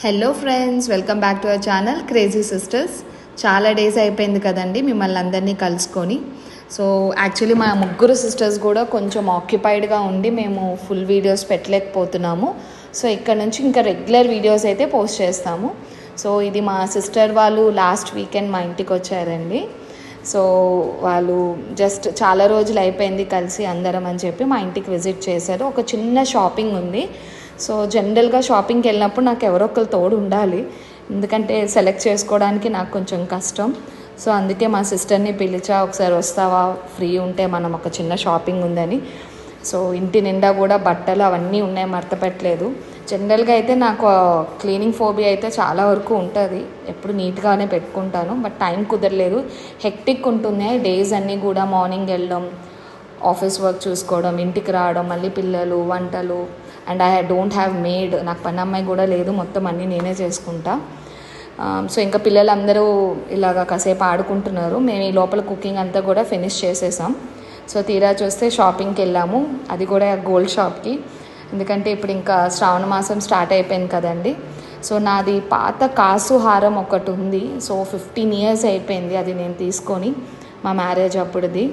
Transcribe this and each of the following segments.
Hello friends welcome back to our channel crazy sisters చాలా days అయిపోయింది కదండి మిమ్మల్ని అందరినీ కలుసుకొని. సో యాక్చువల్లీ మా ముగ్గురు సిస్టర్స్ కూడా కొంచెం ఆక్యుపైడ్గా ఉండి మేము ఫుల్ వీడియోస్ పెట్టలేకపోతున్నాము. సో ఇక్కడ నుంచి ఇంకా రెగ్యులర్ వీడియోస్ అయితే పోస్ట్ చేస్తాము. సో ఇది మా సిస్టర్ వాళ్ళు లాస్ట్ వీకెండ్ మా ఇంటికి వచ్చారండి. సో వాళ్ళు జస్ట్ చాలా రోజులు అయిపోయింది కలిసి అందరం అని చెప్పి మా ఇంటికి విజిట్ చేశారు. ఒక చిన్న షాపింగ్ ఉంది. సో జనరల్గా షాపింగ్కి వెళ్ళినప్పుడు నాకు ఎవరో ఒకరు తోడు ఉండాలి. ఎందుకంటే సెలెక్ట్ చేసుకోవడానికి నాకు కొంచెం కష్టం. సో అందుకే మా సిస్టర్ని పిలిచా ఒకసారి వస్తావా? ఫ్రీ ఉంటే మనం ఒక చిన్న షాపింగ్ ఉందని. సో ఇంటి నిండా కూడా బట్టలు అవన్నీ ఉన్నాయి మడత పెట్టలేదు. జనరల్గా అయితే నాకు క్లీనింగ్ ఫోబియా అయితే చాలా వరకు ఉంటుంది. ఎప్పుడు నీట్గానే పెట్టుకుంటాను బట్ టైం కుదరలేదు. హెక్టిక్ ఉంటుంది డేస్ అన్నీ కూడా మార్నింగ్ వెళ్ళడం ఆఫీస్ వర్క్ చూసుకోవడం ఇంటికి రావడం మళ్ళీ పిల్లలు వంటలు and I don't have maid నాకు పని అమ్మాయి కూడా లేదు మొత్తం అన్నీ నేనే చేసుకుంటా. Um, సో ఇంకా పిల్లలందరూ ఇలాగ కాసేపు ఆడుకుంటున్నారు. మేము ఈ లోపల కుకింగ్ అంతా కూడా ఫినిష్ చేసేసాం. సో తీరా చూస్తే షాపింగ్కి వెళ్ళాము. అది కూడా గోల్డ్ షాప్కి ఎందుకంటే ఇప్పుడు ఇంకా శ్రావణ మాసం స్టార్ట్ అయిపోయింది కదండి. సో నాది పాత కాసు హారం ఒకటి ఉంది. సో ఫిఫ్టీన్ ఇయర్స్ అయిపోయింది అది నేను తీసుకొని మా మ్యారేజ్ అప్పుడుది.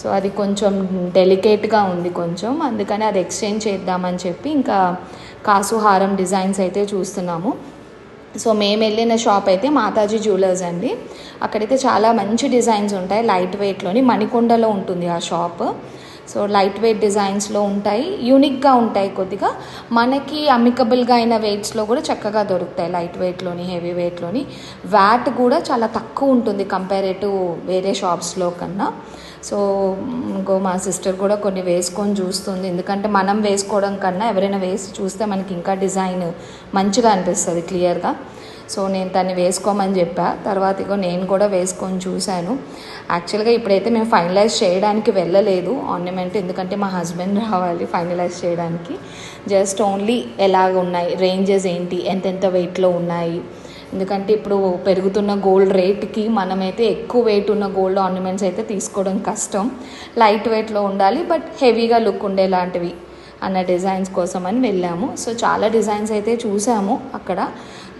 సో అది కొంచెం డెలికేట్గా ఉంది కొంచెం. అందుకని అది ఎక్స్చేంజ్ చేద్దామని చెప్పి ఇంకా కాసు హారం డిజైన్స్ అయితే చూస్తున్నాము. సో మేము వెళ్ళిన షాప్ అయితే మాతాజీ జ్యువెలర్స్ అండి. అక్కడైతే చాలా మంచి డిజైన్స్ ఉంటాయి లైట్ వెయిట్లోని మణికొండలో ఉంటుంది ఆ షాప్. సో లైట్ వెయిట్ డిజైన్స్లో ఉంటాయి. యూనిక్గా ఉంటాయి కొద్దిగా. మనకి అమికబుల్గా అయిన వెయిట్స్లో కూడా చక్కగా దొరుకుతాయి లైట్ వెయిట్లోని హెవీ వెయిట్లోని. వ్యాట్ కూడా చాలా తక్కువ ఉంటుంది కంపేరేటివ్ వేరే షాప్స్లో కన్నా. సో ఇంకో మా సిస్టర్ కూడా కొన్ని వేసుకొని చూస్తుంది. ఎందుకంటే మనం వేసుకోవడం కన్నా ఎవరైనా వేసి చూస్తే మనకి ఇంకా డిజైన్ మంచిగా అనిపిస్తుంది క్లియర్గా. సో నేను దాన్ని వేసుకోమని చెప్పా. తర్వాత ఇగో నేను కూడా వేసుకొని చూశాను. యాక్చువల్గా ఇప్పుడైతే మేము ఫైనలైజ్ చేయడానికి వెళ్ళలేదు. ఆర్నమెంట్ ఎందుకంటే మా హస్బెండ్ రావాలి ఫైనలైజ్ చేయడానికి. జస్ట్ ఓన్లీ ఎలాగ ఉన్నాయి రేంజెస్ ఏంటి ఎంతెంత వెయిట్లో ఉన్నాయి. ఎందుకంటే ఇప్పుడు పెరుగుతున్న గోల్డ్ రేట్కి మనమైతే ఎక్కువ వెయిట్ ఉన్న గోల్డ్ ఆర్నమెంట్స్ అయితే తీసుకోవడం కష్టం. లైట్ వెయిట్లో ఉండాలి బట్ హెవీగా లుక్ ఉండేలాంటివి. అన్న డిజైన్స్ కోసం అని వెళ్ళాము. సో చాలా డిజైన్స్ అయితే చూసాము అక్కడ.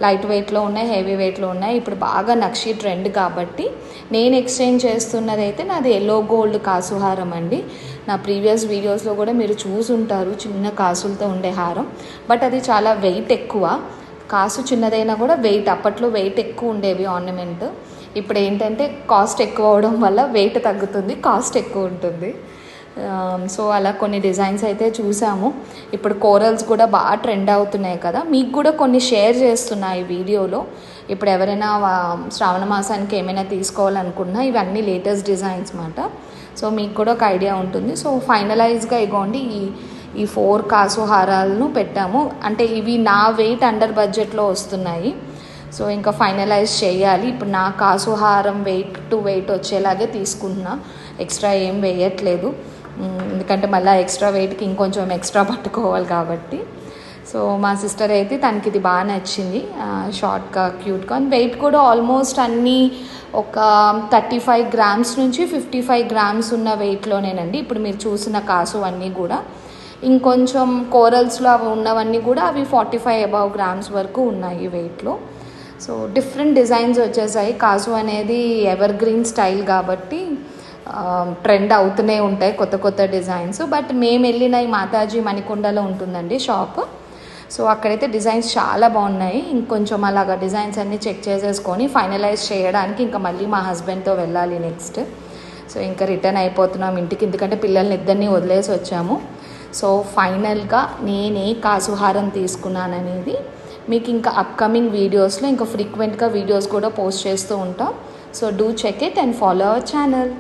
లైట్ వెయిట్లో ఉన్నాయి హెవీ వెయిట్లో ఉన్నాయి. ఇప్పుడు బాగా నక్షి ట్రెండ్ కాబట్టి నేను ఎక్స్చేంజ్ చేస్తున్నది అయితే నాది ఎల్లో గోల్డ్ కాసుహారం అండి. నా ప్రీవియస్ వీడియోస్లో కూడా మీరు చూసుంటారు చిన్న కాసులతో ఉండే హారం. బట్ అది చాలా వెయిట్ ఎక్కువ. కాసు చిన్నదైనా కూడా వెయిట్ అప్పట్లో వెయిట్ ఎక్కువ ఉండేవి ఆర్నమెంట్ ఇప్పుడు ఏంటంటే కాస్ట్ ఎక్కువ అవడం వల్ల వెయిట్ తగ్గుతుంది కాస్ట్ ఎక్కువ ఉంటుంది. Um, సో అలా కొన్ని డిజైన్స్ అయితే చూసాము. ఇప్పుడు కోరల్స్ కూడా బాగా ట్రెండ్ అవుతున్నాయి కదా. మీకు కూడా కొన్ని షేర్ చేస్తున్నాయి ఈ వీడియోలో. ఇప్పుడు ఎవరైనా um, శ్రావణ మాసానికి ఏమైనా తీసుకోవాలనుకున్నా ఇవన్నీ లేటెస్ట్ డిజైన్స్ మాట. సో మీకు కూడా ఒక ఐడియా ఉంటుంది. సో ఫైనలైజ్గా ఇగోండి ఈ ఈ ఫోర్ కాసు హారాలను పెట్టాము. అంటే ఇవి నా వెయిట్ అండర్ బడ్జెట్లో వస్తున్నాయి. సో ఇంకా ఫైనలైజ్ చేయాలి. ఇప్పుడు నా కాసు హారం వెయిట్ టు వెయిట్ వచ్చేలాగే తీసుకుంటున్నా. ఎక్స్ట్రా ఏం వేయట్లేదు. ఎందుకంటే మళ్ళీ ఎక్స్ట్రా వెయిట్కి ఇంకొంచెం ఎక్స్ట్రా పట్టుకోవాలి కాబట్టి. సో మా సిస్టర్ అయితే తనకి ఇది బాగా నచ్చింది. షార్ట్గా క్యూట్గా. వెయిట్ కూడా ఆల్మోస్ట్ అన్నీ ఒక థర్టీ ఫైవ్ గ్రామ్స్ నుంచి ఫిఫ్టీ ఫైవ్ గ్రామ్స్ ఉన్న వెయిట్లోనేనండి. ఇప్పుడు మీరు చూసిన కాసు అన్నీ కూడా. ఇంకొంచెం కోరల్స్లో అవి ఉన్నవన్నీ కూడా అవి ఫార్టీ ఫైవ్ అబవ్ గ్రామ్స్ వరకు ఉన్నాయి వెయిట్లో. సో డిఫరెంట్ డిజైన్స్ వచ్చేసాయి. కాసు అనేది ఎవర్ గ్రీన్ స్టైల్ కాబట్టి ట్రెండ్ అవుతూనే ఉంటాయి కొత్త కొత్త డిజైన్స్. బట్ మేము వెళ్ళిన ఈ మాతాజీ మణికొండలో ఉంటుందండి షాప్ సో అక్కడైతే డిజైన్స్ చాలా బాగున్నాయి. ఇంకొంచెం అలాగా డిజైన్స్ అన్నీ చెక్ చేసేసుకొని ఫైనలైజ్ చేయడానికి ఇంకా మళ్ళీ మా హస్బెండ్తో వెళ్ళాలి నెక్స్ట్ సో ఇంకా రిటర్న్ అయిపోతున్నాం ఇంటికి. ఎందుకంటే పిల్లల్ని ఇద్దరిని వదిలేసి వచ్చాము. సో ఫైనల్గా నేనే కాసుహారం తీసుకున్నాననేది మీకు ఇంకా అప్కమింగ్ వీడియోస్లో ఇంకా ఫ్రీక్వెంట్గా వీడియోస్ కూడా పోస్ట్ చేస్తూ ఉంటాం. So do check it and follow our channel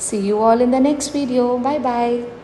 See you all in the next video. Bye bye.